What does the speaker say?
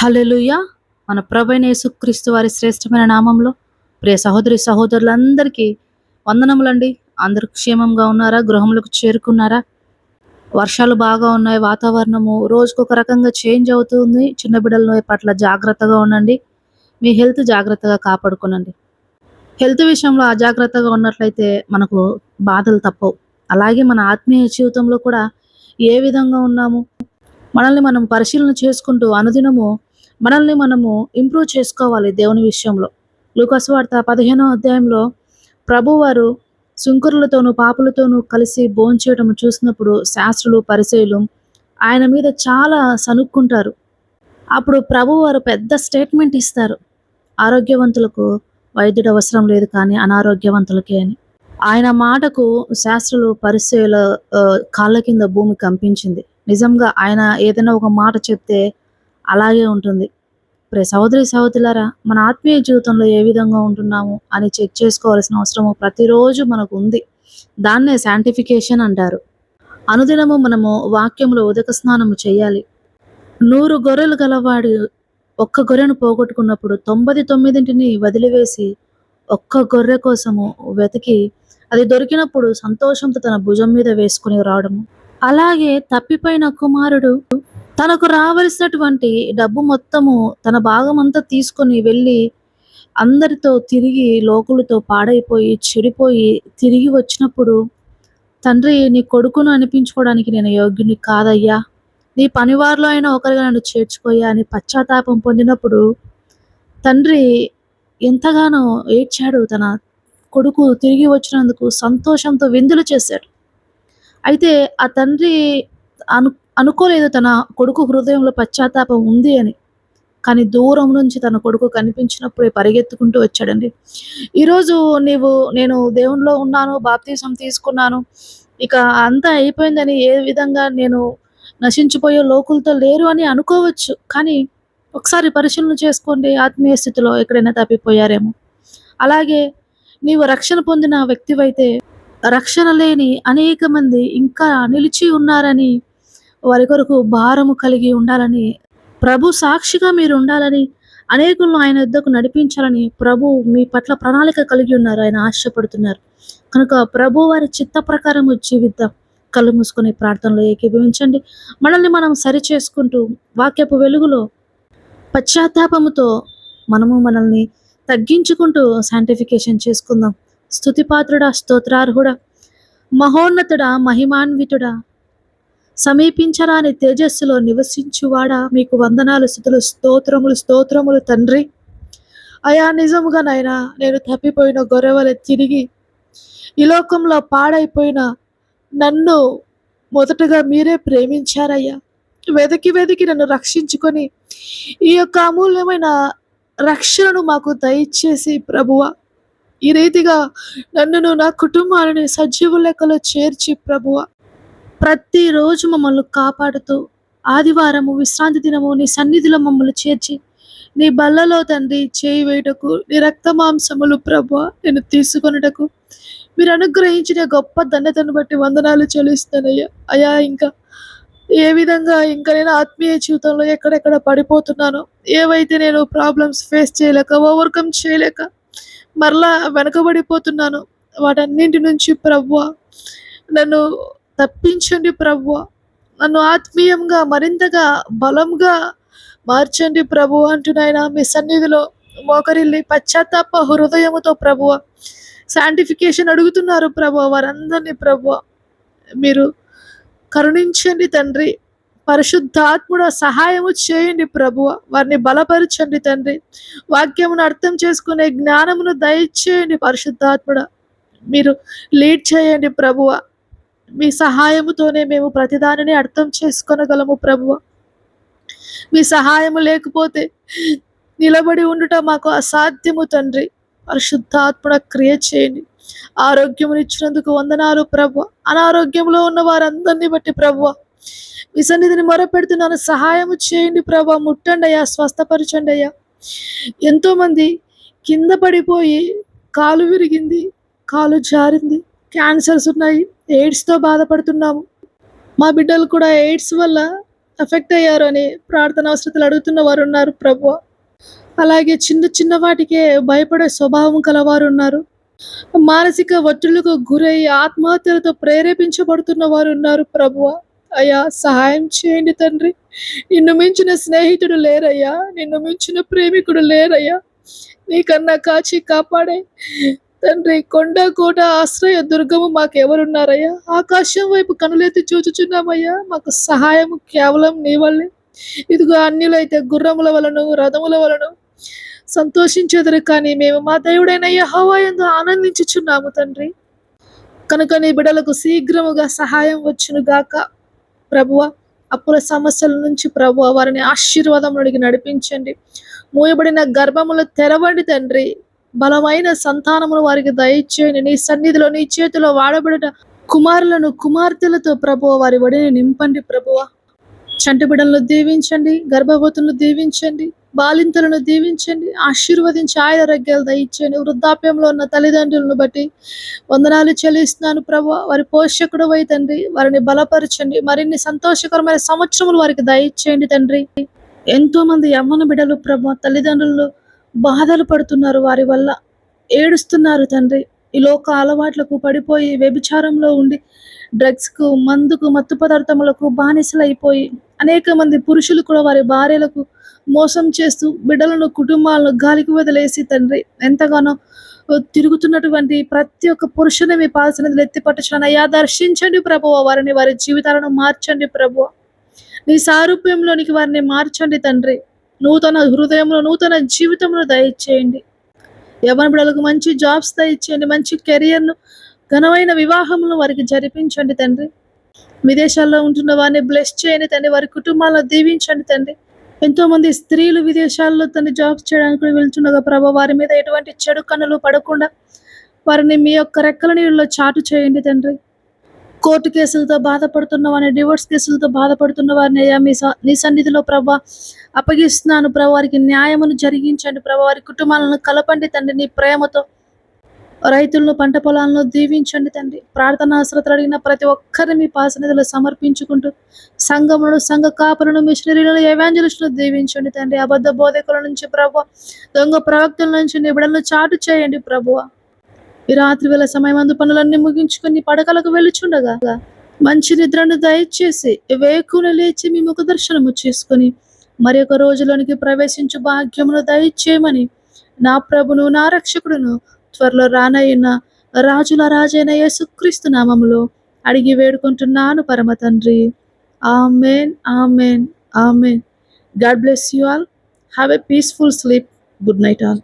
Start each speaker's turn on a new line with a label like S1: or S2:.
S1: హల్లెలూయా. మన ప్రభైన యేసుక్రీస్తు వారి శ్రేష్టమైన నామంలో ప్రియ సహోదరి సహోదరులందరికీ వందనములండి. అందరూ క్షేమంగా ఉన్నారా? గృహములకు చేరుకున్నారా? వర్షాలు బాగా ఉన్నాయి. వాతావరణము రోజుకు ఒక రకంగా చేంజ్ అవుతుంది. చిన్న బిడ్డల పట్ల జాగ్రత్తగా ఉండండి. మీ హెల్త్ జాగ్రత్తగా కాపాడుకోనండి. హెల్త్ విషయంలో అజాగ్రత్తగా ఉన్నట్లయితే మనకు బాధలు తప్పవు. అలాగే మన ఆత్మీయ జీవితంలో కూడా ఏ విధంగా ఉన్నాము? మనల్ని మనం పరిశీలన చేసుకుంటూ అనుదినము మనల్ని మనము ఇంప్రూవ్ చేసుకోవాలి దేవుని విషయంలో. లూకాసు వార్త పదిహేనో అధ్యాయంలో ప్రభువారు సుంకరులతోనూ పాపులతోనూ కలిసి భోంచేయడం చూసినప్పుడు శాస్త్రులు పరిచయులు ఆయన మీద చాలా సనుక్కుంటారు అప్పుడు ప్రభువారు పెద్ద స్టేట్మెంట్ ఇస్తారు. ఆరోగ్యవంతులకు వైద్యుడు అవసరం లేదు కానీ అనారోగ్యవంతులకే అని. ఆయన మాటకు శాస్త్రులు పరిచయుల కాళ్ళ కింద భూమి కంపించింది. నిజంగా ఆయన ఏదైనా ఒక మాట చెప్తే అలాగే ఉంటుంది. ప్రే సహోదరి సహోదరులారా మన ఆత్మీయ జీవితంలో ఏ విధంగా ఉంటున్నాము అని చెక్ చేసుకోవాల్సిన అవసరము ప్రతిరోజు మనకు ఉంది దాన్నే శాంటిఫికేషన్ అంటారు. అనుదినము మనము వాక్యంలో ఉదక స్నానము చేయాలి. నూరు గొర్రెలు గలవాడు ఒక్క గొర్రెను పోగొట్టుకున్నప్పుడు తొంభై తొమ్మిదింటిని వదిలివేసి ఒక్క గొర్రె కోసము వెతికి అది దొరికినప్పుడు సంతోషంతో తన భుజం మీద వేసుకుని రావడము. అలాగే తప్పిపోయిన కుమారుడు తనకు రావలసినటువంటి డబ్బు మొత్తము తన భాగం అంతా తీసుకొని వెళ్ళి అందరితో తిరిగి లోకులతో పాడైపోయి చెడిపోయి తిరిగి వచ్చినప్పుడు తండ్రి నీ కొడుకును అనిపించుకోవడానికి నేను యోగ్యుని కాదయ్యా. నీ పనివారిలో అయినా ఒకరిగా నన్ను చేర్చుకోయా అని పశ్చాత్తాపం పొందినప్పుడు తండ్రి ఎంతగానో ఏడ్చాడు. తన కొడుకు తిరిగి వచ్చినందుకు సంతోషంతో విందులు చేశాడు. అయితే ఆ తండ్రి అను అనుకోలేదు తన కొడుకు హృదయంలో పశ్చాత్తాపం ఉంది అని. కానీ దూరం నుంచి తన కొడుకు కనిపించినప్పుడే పరిగెత్తుకుంటూ వచ్చాడండి. ఈరోజు నీవు నేను దేవునిలో ఉన్నాను బాప్తీసం తీసుకున్నాను. ఇక అంతా అయిపోయిందని ఏ విధంగా నేను నశించిపోయే లోకులతో లేరు అని అనుకోవచ్చు. కానీ ఒకసారి పరిశీలన చేసుకోండి ఆత్మీయ స్థితిలో ఎక్కడైనా తప్పిపోయారేమో. అలాగే నీవు రక్షణ పొందిన వ్యక్తివైతే రక్షణ లేని అనేక మంది ఇంకా నిలిచి ఉన్నారని వారి కొరకు భారము కలిగి ఉండాలని ప్రభు సాక్షిగా మీరు ఉండాలని అనేకులను ఆయన యుద్ధకు నడిపించాలని ప్రభు మీ పట్ల ప్రణాళిక కలిగి ఉన్నారు ఆయన ఆశపడుతున్నారు. కనుక ప్రభు వారి చిత్త ప్రకారం జీవిద్దాం. కళ్ళు మూసుకునే ప్రార్థనలో ఏకీభవించండి. మనల్ని మనం సరి చేసుకుంటూ వాక్యపు వెలుగులో పశ్చాత్తాపముతో మనము మనల్ని తగ్గించుకుంటూ శాంటిఫికేషన్ చేసుకుందాం. స్థుతిపాత్రుడా స్తోత్రార్హుడా మహోన్నతుడా మహిమాన్వితుడా సమీపించరాని తేజస్సులో నివసించువాడా? మీకు వందనాలు స్థుతులు స్తోత్రములు స్తోత్రములు తండ్రి. అయా నిజముగా నాయనా నేను తప్పిపోయిన గొర్రెవలె తిరిగి ఈ లోకంలో పాడైపోయిన నన్ను మొదటగా మీరే ప్రేమించారయ్యా. వెతికి వెతికి నన్ను రక్షించుకొని ఈ యొక్క అమూల్యమైన రక్షణను మాకు దయచేసి ప్రభువ. ఈ రీతిగా నన్నును నా కుటుంబాన్ని సజీవ లెక్కలో చేర్చి ప్రభువ. ప్రతిరోజు మమ్మల్ని కాపాడుతూ ఆదివారము విశ్రాంతి దినము నీ సన్నిధిలో మమ్మల్ని చేర్చి నీ బల్లలో తండ్రి చేయి వేయటకు నీ రక్త మాంసములు ప్రభు నేను తీసుకొనుటకు మీరు అనుగ్రహించిన గొప్ప ధన్యతను బట్టి వందనాలు చెల్లిస్తానయ్యా అయ్యా ఇంకా ఏ విధంగా ఇంకా నేను ఆత్మీయ జీవితంలో ఎక్కడెక్కడ పడిపోతున్నానో ఏవైతే నేను ప్రాబ్లమ్స్ ఫేస్ చేయలేక ఓవర్కమ్ చేయలేక మరలా వెనకబడిపోతున్నాను వాటన్నింటి నుంచి ప్రభు నన్ను తప్పించండి ప్రభువ. నన్ను ఆత్మీయంగా మరింతగా బలంగా మార్చండి ప్రభు అంటున్నాయన మీ సన్నిధిలో. మోకరిల్లి పశ్చాత్తాప హృదయముతో ప్రభువ. శాంటిఫికేషన్ అడుగుతున్నారు ప్రభు వారందరినీ ప్రభు మీరు కరుణించండి తండ్రి. పరిశుద్ధాత్ముడ సహాయము చేయండి ప్రభువ. వారిని బలపరచండి తండ్రి. వాక్యమును అర్థం చేసుకునే జ్ఞానమును దయచేయండి పరిశుద్ధాత్ముడ. మీరు లీడ్ చేయండి ప్రభువ. మీ సహాయముతోనే మేము ప్రతిదానిని అర్థం చేసుకొనగలము ప్రభువ. మీ సహాయము లేకపోతే నిలబడి ఉండుట మాకు అసాధ్యము తండ్రి. పరిశుద్ధాత్మడ క్రియ చేయండి. ఆరోగ్యమునిచ్చినందుకు వందనాలు ప్రభు అనారోగ్యంలో ఉన్న వారందరినీ బట్టి ప్రభు మీ సన్నిధిని మొరపెడుతున్నాను సహాయము చేయండి ప్రభా ముట్టండి అయ్యా స్వస్థపరచండి అయ్యా. ఎంతోమంది కింద పడిపోయి కాలు విరిగింది కాలు జారింది. క్యాన్సర్స్ ఉన్నాయి ఎయిడ్స్తో బాధపడుతున్నాము. మా బిడ్డలు కూడా ఎయిడ్స్ వల్ల ఎఫెక్ట్ అయ్యారు అని ప్రార్థన అవసరతలు అడుగుతున్న వారు ఉన్నారు ప్రభు. అలాగే చిన్న చిన్న వాటికే భయపడే స్వభావం కలవారు ఉన్నారు. మానసిక ఒత్తిళ్ళకు గురై ఆత్మహత్యలతో ప్రేరేపించబడుతున్న వారు ఉన్నారు ప్రభువ అయ్యా సహాయం చేయండి తండ్రి. నిన్ను మించిన స్నేహితుడు లేరయ్యా. నిన్ను మించిన ప్రేమికుడు లేరయ్యా. నీకన్నా కాచి కాపాడే తండ్రి కొండ కోట ఆశ్రయ దుర్గము మాకెవరున్నారయ్యా? ఆకాశం వైపు కనులెత్తి చూచుచున్నామయ్యా. మాకు సహాయం కేవలం నీ వల్లే. ఇదిగో అన్యులైతే గుర్రముల వలను రథముల వలను సంతోషించెదరు కానీ మేము మా దేవుడైన యెహోవా ఆనందించుచున్నాము తండ్రి. కనుక నీ బిడలకు శీఘ్రముగా సహాయం వచ్చును గాక ప్రభువ అప్పుల సమస్యల నుంచి ప్రభువ వారిని ఆశీర్వాదములకి నడిపించండి. మూయబడిన గర్భములు తెరవండి తండ్రి. బలమైన సంతానమును వారికి దయచేయని. నీ సన్నిధిలో నీ చేతిలో వాడబడట కుమారులను కుమార్తెలతో ప్రభువ వారి వడిని నింపండి ప్రభువ. చంటి బిడ్డలను దీవించండి గర్భవతులను దీవించండి బాలింతలను దీవించండి ఆశీర్వదించి ఆయన రగ్గాలు దయచేయండి వృద్ధాప్యంలో ఉన్న తల్లిదండ్రులను బట్టి వందనాలు చెల్లిస్తున్నాను ప్రభు వారి పోషకుడు వై తండ్రి వారిని బలపరచండి. మరిన్ని సంతోషకరమైన సంవత్సరములు వారికి దయచేయండి తండ్రి. ఎంతో మంది యమ్మన బిడ్డలు ప్రభు తల్లిదండ్రులు బాధలు పడుతున్నారు వారి వల్ల. ఏడుస్తున్నారు తండ్రి. ఈ లోక అలవాట్లకు పడిపోయి వ్యభిచారంలో ఉండి డ్రగ్స్కు మందుకు మత్తు పదార్థములకు బానిసలైపోయి అనేక మంది పురుషులు కూడా వారి భార్యలకు మోసం చేస్తూ బిడ్డలను కుటుంబాలను గాలికి వదిలేసి తండ్రి ఎంతగానో తిరుగుతున్నటువంటి ప్రతి ఒక్క పురుషుని మీ పాల్సినది ఎత్తి అయ్యా దర్శించండి ప్రభువ వారిని వారి జీవితాలను మార్చండి ప్రభువ. నీ సారూప్యంలోనికి వారిని మార్చండి తండ్రి. నూతన హృదయంలో నూతన జీవితంలో దయచేయండి. యవన బిడ్డలకు మంచి జాబ్స్ దయచేయండి మంచి కెరియర్ను ఘనమైన వివాహములను వారికి జరిపించండి తండ్రి. విదేశాల్లో ఉంటున్న వారిని బ్లెస్ చేయండి తండ్రి వారి కుటుంబాలను దీవించండి తండ్రి. ఎంతో మంది స్త్రీలు విదేశాల్లో తన జాబ్స్ చేయడానికి వెళ్తుండగా ప్రభా వారి మీద ఎటువంటి చెడు కన్నులు పడకుండా వారిని మీ యొక్క రెక్కల నీళ్ళలో చాటు చేయండి తండ్రి. కోర్టు కేసులతో బాధపడుతున్న వారిని డివోర్స్ కేసులతో బాధపడుతున్న వారిని అయ్యా మీ స- నీ సన్నిధిలో ప్రభా అప్పగిస్తున్నాను ప్రభా వారికి న్యాయమును జరిగించండి ప్రభా వారి కుటుంబాలను కలపండి తండ్రి నీ ప్రేమతో. రైతులను పంట పొలాలను దీవించండి తండ్రి. ప్రార్థన అవసరతలు అడిగిన ప్రతి ఒక్కరిని మీ పాసనిధిలో సమర్పించుకుంటూ సంఘములను సంఘ కాపులను మిషనరీలను ఎవాంజలిస్టులను దీవించండి తండ్రి. అబద్ధ బోధకుల నుంచి ప్రభు దొంగ ప్రవక్తల నుంచి నిబిడలను చాటు చేయండి ప్రభువ రాత్రి వేళ సమయం అందు పనులన్నీ ముగించుకొని పడకలకు వెళ్ళుచుండగా మంచి నిద్రను దయచేసి వేకున లేచి మీ ముఖ దర్శనము చేసుకుని మరి ఒక రోజులోనికి ప్రవేశించు భాగ్యమును దయచేయమని నా ప్రభును నా రక్షకుడును త్వరలో రానయ్యున్న రాజుల రాజైన యేసుక్రీస్తు నామములో అడిగి వేడుకుంటున్నాను పరమ తండ్రి. Amen amen amen. God bless you all. Have a peaceful sleep. Good night all.